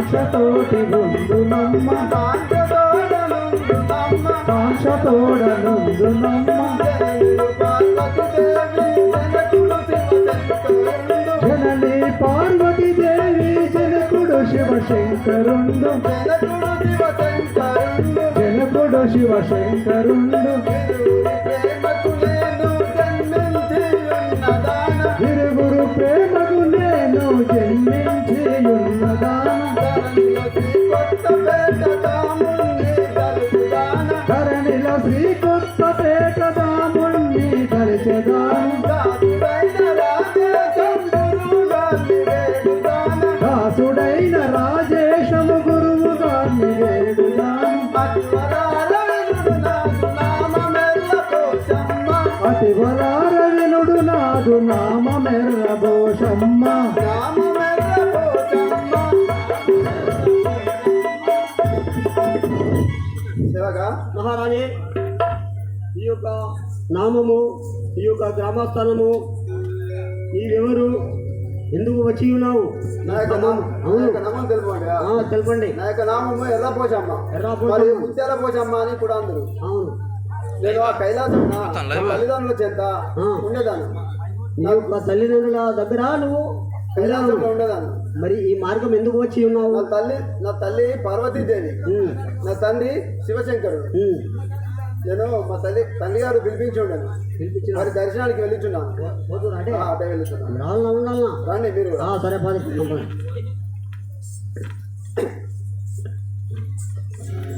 కాంక్షతోటి గుండునమ్మ కాంక్షతోడనుందునమ్మ జనని పార్వతి దేవి జనకుడు శివశంకరుండు. జనకుడు శివశంకరుండు. రాజేశము గురువు గారిని వేడుదాను అతి నాదు నామ మెర్రబోషమ్మ శివగా మహారాణి ఈ యొక్క నామము ఈ యొక్క గ్రామస్థానము నీవెవరు ఎందుకు వచ్చి ఉన్నావు నా యొక్క నామం నా అవును. యొక్క నామం తెలుపండి. ఆ, తెలపండి. నా యొక్క నామము ఎర్రపోచమ్మ ఎర్రపోచమ్మ. మరి ముత్యాల పోచమ్మ అని కూడా అందరు. అవును. నేను ఆ కైలాసం నా తల్లిదండ్రుల చెంత. ఉండేదాన్ని. నీ యొక్క తల్లిదండ్రుల దగ్గర నువ్వు కైలాసంలో ఉండేదాన్ని. మరి ఈ మార్గం ఎందుకు వచ్చి ఉన్నావు? నా తల్లి నా తల్లి పార్వతీదేవి. నా తండ్రి శివశంకరుడు. నేను మా తల్లి తల్లి గారు పిలిపించి ఉండాను పిలిపించి మరి దర్శనానికి వెళ్ళించున్నాను పోతున్నా అంటే? అటే వెళ్ళిస్తున్నాను రండి మీరు. సరే